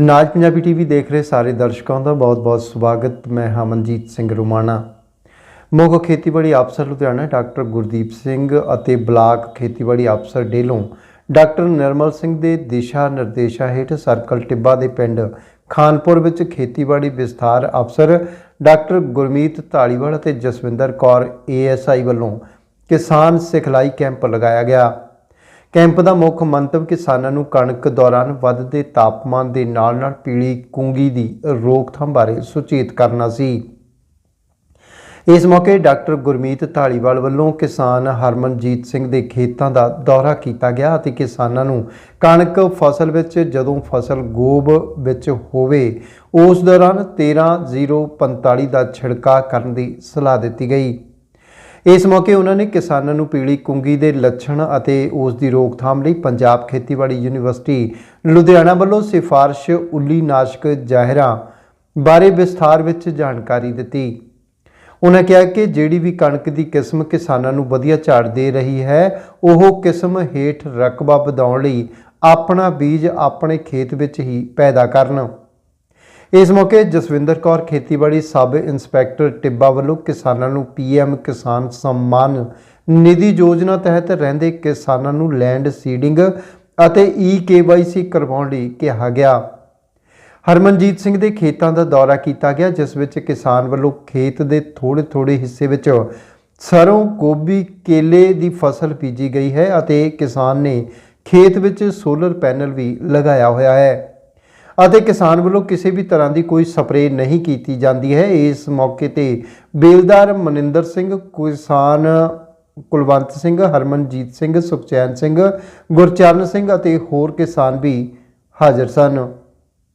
ਨਾਜ Punjabi TV ਦੇਖ ਰਹੇ ਸਾਰੇ ਦਰਸ਼ਕਾਂ ਦਾ ਬਹੁਤ-ਬਹੁਤ ਸਵਾਗਤ। ਮੈਂ ਹਮਨਜੀਤ ਸਿੰਘ ਰੁਮਾਣਾ। ਮੁੱਖ ਖੇਤੀਬਾੜੀ ਅਫਸਰ ਲੁਧਿਆਣਾ ਡਾਕਟਰ ਗੁਰਦੀਪ ਸਿੰਘ ਅਤੇ ਬਲਾਕ ਖੇਤੀਬਾੜੀ ਅਫਸਰ ਡੇਲੋਂ ਡਾਕਟਰ ਨਿਰਮਲ ਸਿੰਘ ਦੇ ਦਿਸ਼ਾ ਨਿਰਦੇਸ਼ਾਂ ਹੇਠ ਸਰਕਲ ਟਿੱਬਾ ਦੇ ਪਿੰਡ ਖਾਨਪੁਰ ਵਿੱਚ ਖੇਤੀਬਾੜੀ ਵਿਸਥਾਰ ਅਫਸਰ ਡਾਕਟਰ ਗੁਰਮੀਤ ਢਾਲੀਵਾਲ ਅਤੇ ਜਸਵਿੰਦਰ ਕੌਰ ਏਐਸਆਈ ਵੱਲੋਂ ਕਿਸਾਨ ਸਿਖਲਾਈ ਕੈਂਪ ਲਗਾਇਆ ਗਿਆ। ਕੈਂਪ ਦਾ ਮੁੱਖ ਮੰਤਵ ਕਿਸਾਨਾਂ ਨੂੰ ਕਣਕ ਦੌਰਾਨ ਵੱਧਦੇ ਤਾਪਮਾਨ ਦੇ ਨਾਲ-ਨਾਲ ਪੀਲੀ ਕੁੰਗੀ ਦੀ ਰੋਕਥਾਮ ਬਾਰੇ ਸੁਚੇਤ ਕਰਨਾ ਸੀ। ਇਸ ਮੌਕੇ ਡਾਕਟਰ ਗੁਰਮੀਤ ਢਾਲੀਵਾਲ ਵੱਲੋਂ ਕਿਸਾਨ ਹਰਮਨਜੀਤ ਸਿੰਘ ਦੇ ਖੇਤਾਂ ਦਾ ਦੌਰਾ ਕੀਤਾ ਗਿਆ ਅਤੇ ਕਿਸਾਨਾਂ ਨੂੰ ਕਣਕ ਫਸਲ ਵਿੱਚ ਜਦੋਂ ਫਸਲ ਗੋਬ ਵਿੱਚ ਹੋਵੇ, ਉਸ ਦੌਰਾਨ 13045 ਦਾ ਛਿੜਕਾਅ ਕਰਨ ਦੀ ਸਲਾਹ ਦਿੱਤੀ ਗਈ। ਇਸ ਮੌਕੇ ਉਹਨਾਂ ਨੇ ਕਿਸਾਨਾਂ ਨੂੰ ਪੀਲੀ ਕੁੰਗੀ ਦੇ ਲੱਛਣ ਅਤੇ ਉਸ ਦੀ ਰੋਕਥਾਮ ਲਈ ਪੰਜਾਬ ਖੇਤੀਬਾੜੀ ਯੂਨੀਵਰਸਿਟੀ ਲੁਧਿਆਣਾ ਵੱਲੋਂ ਸਿਫਾਰਸ਼ ਉੱਲੀ ਨਾਸ਼ਕ ਜ਼ਾਹਿਰਾਂ ਬਾਰੇ ਵਿਸਥਾਰ ਵਿੱਚ ਜਾਣਕਾਰੀ ਦਿੱਤੀ। ਉਹਨਾਂ ਕਿਹਾ ਕਿ ਜਿਹੜੀ ਵੀ ਕਣਕ ਦੀ ਕਿਸਮ ਕਿਸਾਨਾਂ ਨੂੰ ਵਧੀਆ ਝਾੜ ਦੇ ਰਹੀ ਹੈ, ਉਹ ਕਿਸਮ ਹੇਠ ਰਕਬਾ ਵਧਾਉਣ ਲਈ ਆਪਣਾ ਬੀਜ ਆਪਣੇ ਖੇਤ ਵਿੱਚ ਹੀ ਪੈਦਾ ਕਰਨ। ਇਸ ਮੌਕੇ ਜਸਵਿੰਦਰ ਕੌਰ ਖੇਤੀਬਾੜੀ ਸਬ ਇੰਸਪੈਕਟਰ ਟਿੱਬਾ ਵੱਲੋਂ ਕਿਸਾਨਾਂ ਨੂੰ ਪੀਐਮ ਕਿਸਾਨ ਸਨਮਾਨ ਨਿਧੀ ਯੋਜਨਾ ਤਹਿਤ ਰਹਿੰਦੇ ਕਿਸਾਨਾਂ ਨੂੰ ਲੈਂਡ ਸੀਡਿੰਗ ਅਤੇ ਈਕੇਵਾਈਸੀ ਕਰਵਾਉਣ ਲਈ ਕਿਹਾ ਗਿਆ। ਹਰਮਨਜੀਤ ਸਿੰਘ ਦੇ ਖੇਤਾਂ ਦਾ ਦੌਰਾ ਕੀਤਾ ਗਿਆ, ਜਿਸ ਵਿੱਚ ਕਿਸਾਨ ਵੱਲੋਂ ਖੇਤ ਦੇ ਥੋੜੇ-ਥੋੜੇ ਹਿੱਸੇ ਵਿੱਚ ਸਰੋਂ, ਗੋਭੀ, ਕੇਲੇ ਦੀ ਫਸਲ ਬੀਜੀ ਗਈ ਹੈ ਅਤੇ ਕਿਸਾਨ ਨੇ ਖੇਤ ਵਿੱਚ ਸੋਲਰ ਪੈਨਲ ਵੀ ਲਗਾਇਆ ਹੋਇਆ ਹੈ। ਅਤੇ ਕਿਸਾਨ ਵੱਲੋਂ ਕਿਸੇ ਵੀ ਤਰ੍ਹਾਂ ਦੀ ਕੋਈ ਸਪਰੇਅ ਨਹੀਂ ਕੀਤੀ ਜਾਂਦੀ ਹੈ। ਇਸ ਮੌਕੇ ਤੇ ਬੇਲਦਾਰ ਮਨਿੰਦਰ ਸਿੰਘ, ਕਿਸਾਨ ਕੁਲਵੰਤ ਸਿੰਘ, ਹਰਮਨਜੀਤ ਸਿੰਘ, ਸੁਖਚੈਨ ਸਿੰਘ, ਗੁਰਚਰਨ ਸਿੰਘ ਅਤੇ ਹੋਰ ਕਿਸਾਨ ਵੀ ਹਾਜ਼ਰ ਸਨ।